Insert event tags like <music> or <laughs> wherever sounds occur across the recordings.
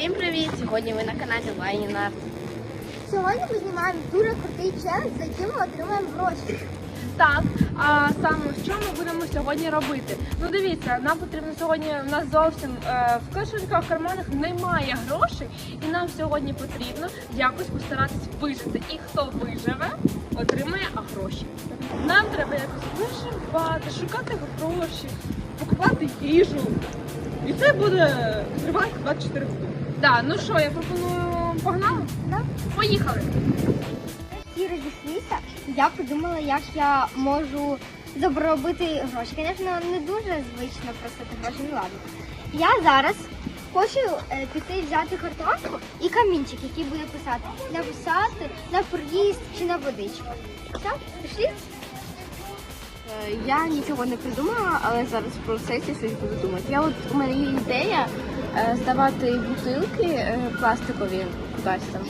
Всім привіт! Сьогодні ви на каналі Вайнінар. Сьогодні ми знімаємо дуже крутий челендж, за який ми отримаємо гроші. Так, а саме що ми будемо сьогодні робити? Ну дивіться, нам потрібно сьогодні. У нас зовсім е, в кишеньках, в карманах немає грошей, і нам сьогодні потрібно якось постаратись вижити. І хто виживе, отримає гроші. Нам треба якось виживати, шукати гроші, покупати їжу. І це буде тривати 24 години. Так, ну що, я пропоную погнали? Да? Поїхали! Всі розійшлися, я подумала, як я можу заробити гроші. Звісно, не дуже звично просити гроші, ну ладно. Я зараз хочу е, піти взяти картошку і камінчик, який буде писати написати на проїзд чи на водичку. Все, пішли? Е, Я нічого не придумала, але зараз в процесі щось буду думати. Я от у мене є ідея здавати бутилки е, пластикові кудись там.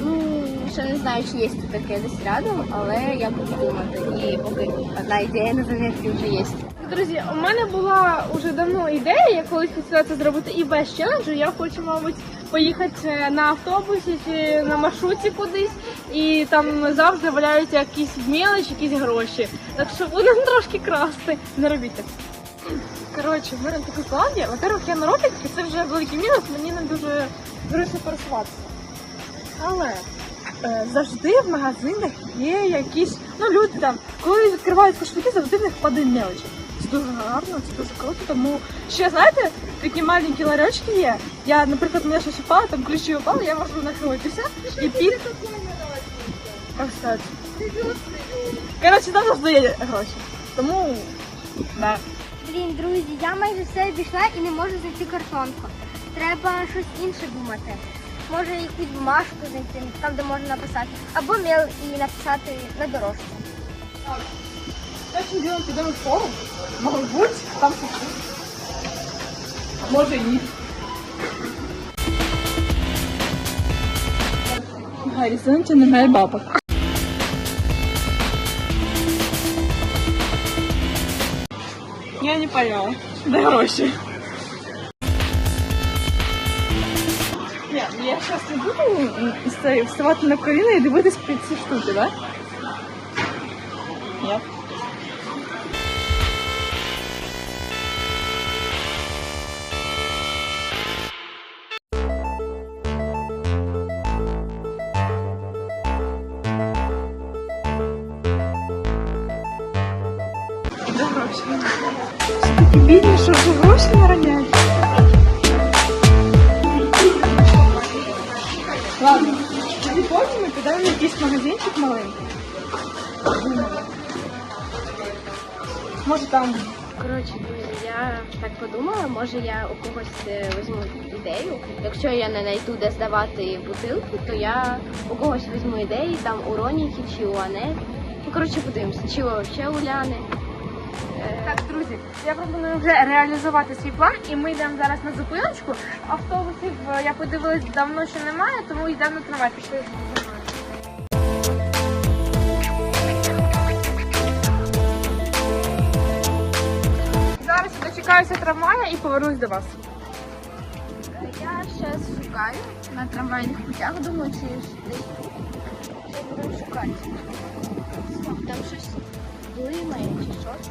Ну, ще не знаю, чи є тут таке десь рядом, але я буду думати. І поки одна ідея на заметці вже є. Друзі, у мене була вже давно ідея, я колись хотіла це зробити і без челенджу. Я хочу, мабуть, поїхати на автобусі чи на маршрутці кудись, і там завжди валяються якісь мелочі, якісь гроші. Так що будемо <laughs> трошки красти. Не робіть так. Коротше, в мене такий план. Во-первых, я на ролики, це вже великий мінус, мені не дуже зручно пересуватися. Але е, завжди в магазинах є якісь, ну люди там, коли відкривають кошельки, завжди в них падає мелочі. Це дуже гарно, це дуже круто. Тому ще знаєте, такі маленькі ларьочки є. Я, наприклад, мене щось упало, там ключі упали, я можу накрутитися і під. Коротше, там завжди є гроші. Тому да. Блін, друзі, я майже все обійшла і не можу знайти картонку. Треба щось інше думати. Може якусь бумажку знайти, там де можна написати, або мел і написати на дорожці. Першим ділом підемо в форум. Мабуть, там купить. Може ні. В горизонті немає бабок. Я не поняла. Де гроші? Ні, я зараз не буду м, вставати на коліна і дивитись під ці штуки, так? Ні. Не роняють. Ладно, тоді потім ми підемо в якийсь магазинчик маленький. Може там. Коротше, друзі, я так подумала, може я у когось е, візьму ідею. Якщо я не знайду де здавати бутилки, то я у когось візьму ідеї, там у Роніки чи у Ане. Ну, коротше, подивимося, чи у, чи у Ляни. Так, друзі, я пропоную вже реалізувати свій план, і ми йдемо зараз на зупиночку. Автобусів е, я подивилась давно, що немає, тому йдемо на трамвай. Пішли. Зараз я дочекаюся трамвая і повернусь до вас. Я зараз шукаю на трамвайних путях, думаю, чи десь тут. Я буду шукати. Там щось блимає чи що це.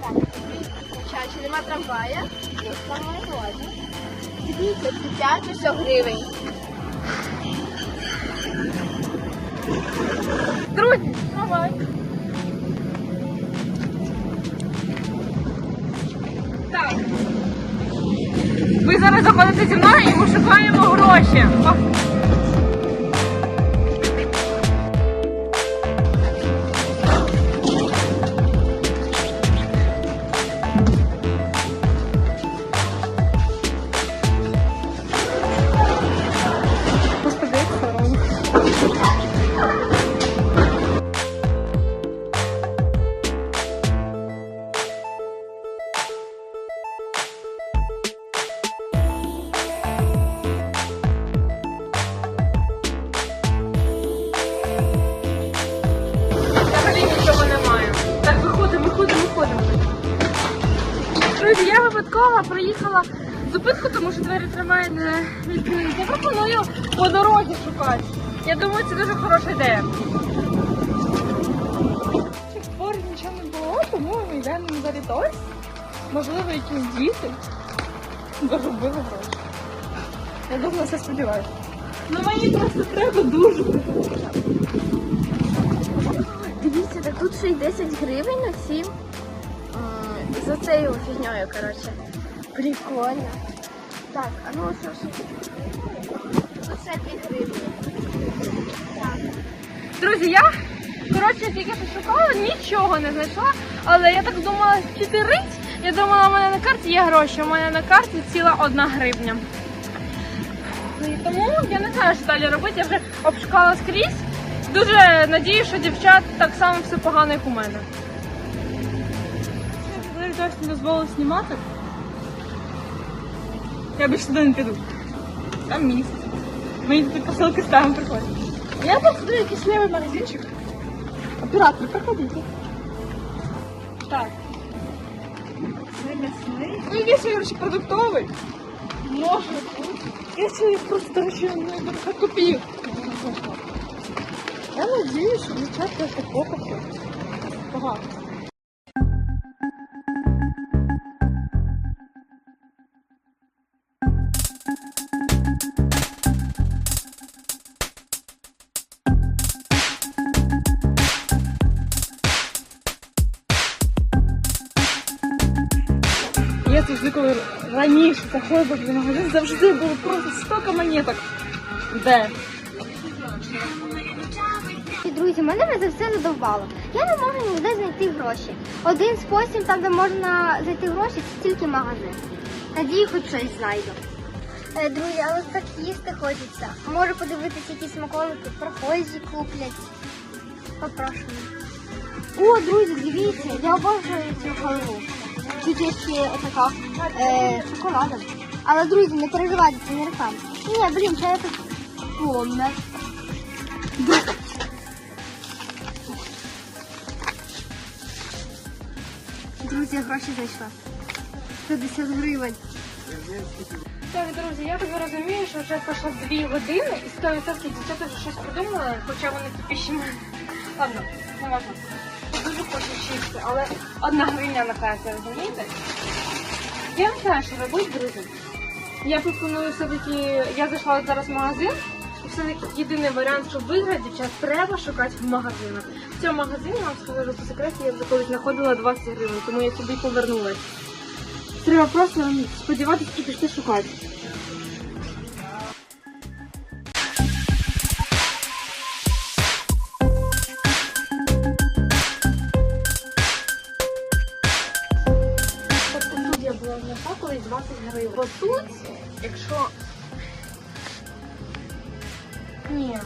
Так, хоча чи нема трамвая? Дивіться, це 5 ось гривень. Друзі, трамвай. Так. Ви зараз заходите зі мною і ми шукаємо гроші. Випадково приїхала зупинку, тому що двері тримає не відкриті. Я пропоную по дорозі шукати. Я думаю, це дуже хороша ідея. Дворі нічого не було, тому ми йдемо на зарітось. Можливо, якісь діти заробили гроші. Я думаю, це сподіваюся. Ну мені просто треба дуже. Дивіться, так тут ще й 10 гривень на всім. За цією фігньою, коротше. Прикольно. Так, а ну що ж. Тут 2 гривні. Друзі, я коротше тільки що шукала, нічого не знайшла, але я так думала, чи ти рить? Я думала, у мене на карті є гроші, у мене на карті ціла одна гривня. І тому я не знаю, що далі робити, я вже обшукала скрізь. Дуже надію, що дівчат так само все погано, як у мене. Коли не дозволив знімати, я більше туди не піду. Там місце. Мені тут посилки ставимо приходять. Я посмотрю якийсь левий магазинчик. Оператор, проходите. Так. Ну, если короче, продуктовый, можно. Если просто даже не купил. Я надеюсь, что девчатка это покупки. Багато. Заходила в магазин, завжди було просто стільки монеток. Де? Друзі, мене це все задовбало. Я не можу ніде знайти гроші. Один спосіб, там, де можна знайти гроші, це тільки магазин. Надію, хоч щось знайду. Е, Друзі, але так їсти хочеться. Можу подивитися, які смаколики прохожі куплять. Попрошую. О, друзі, дивіться, я обожнюю цю халву. Тут є ще така е, шоколадом. Але, друзі, не переживайте, це не реклама. Ні, блін, це я тут. Друзі, я гроші знайшла. 50 гривень. Так, друзі, я тобі розумію, що вже пройшло дві години і 100% дівчата вже щось придумали, хоча вони тупіші мене. Ладно, не важно. Хочу чіпси, але одна гривня на карті, розумієте? Я не знаю, що робити, друзі. Я пропоную все-таки, я зайшла зараз в магазин, і все-таки єдиний варіант, щоб виграти дівчат, треба шукати в магазинах. В цьому магазині, вам скажу по секреті, я вже колись знаходила 20 гривень, тому я сюди повернулась. Треба просто сподіватися і піти шукати. Тут, якщо. Ні.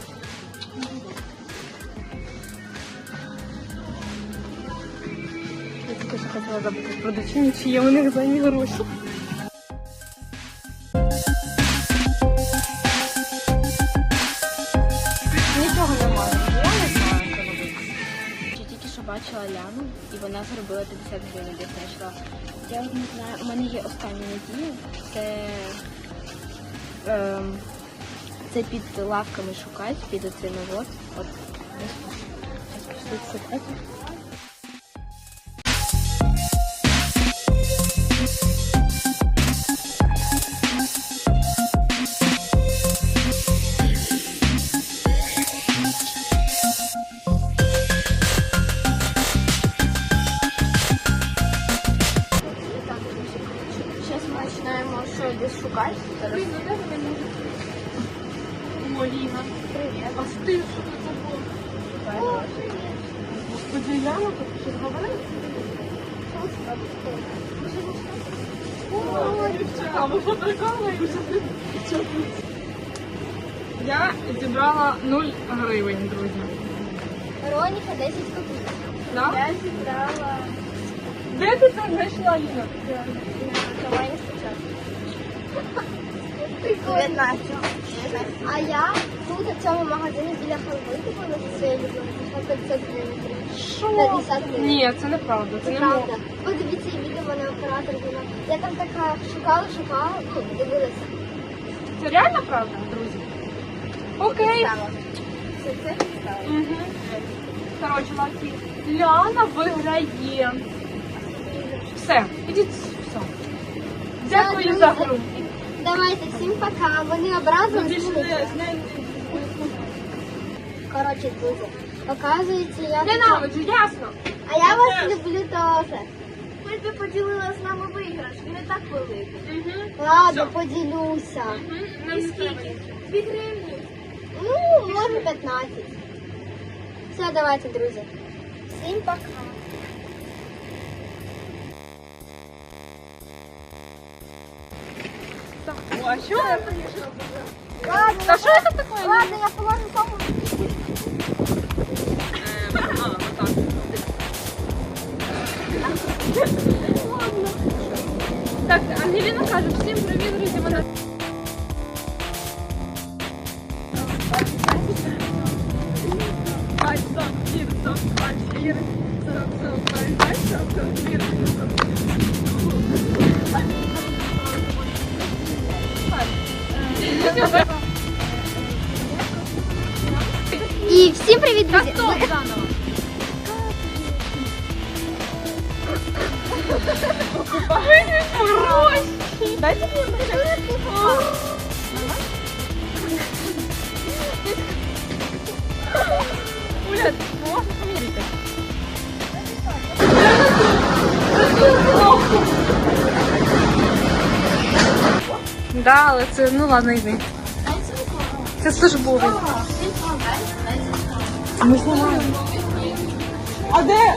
Я тільки що хотіла забути продавчині, чи є у них зайні гроші. Нічого немає. Я не знаю, що робити. Я тільки що бачила Ляну, і вона заробила 50 гривень, десь знайшла. Я от не знаю, у мене є остання надія. Це, ем, це під лавками шукати, під оцими от. От. Щось говорить? О. Я зібрала 0 гривень, друзі. Роніка 10 копійок. Да? Я зібрала... Де ти це знайшла, Ліна? На онлайн-спочатку. 19 саме. А я тут в цьому магазині біля халви купила своє на 500 гривень. Що? 50 гривень. Ні, це неправда. Це Це не правда. Подивіться і відео на оператор була. Я там така шукала, шукала, ну, дивилася. Це реально правда, друзі? Окей. Стала. Все це. Угу. Коротше, лакі. Ляна виграє. Все, ідіть. Все. Дякую за гру. Давайте, всім пока. Вони образились. Коротше, друзі, оказується, я Ненавиджу, ясно. А я вас люблю теж. Ми би поділила з нами виграш, він не так великий. Угу. Ладно, поділюся. Треба нічого. Дві гривні. Ну, може 15. Все, давайте, друзі. Всім пока. О, а що? Ладно, Та що це таке? ладно, я положу тому. Так, Ангеліна каже, всім привіт, друзі, мене. І всім привіт, друзі. Стоп, заново. Гроші! Дайте мені Уля, ти можеш Да, але це, ну ладно, йди. Це службовий. А де?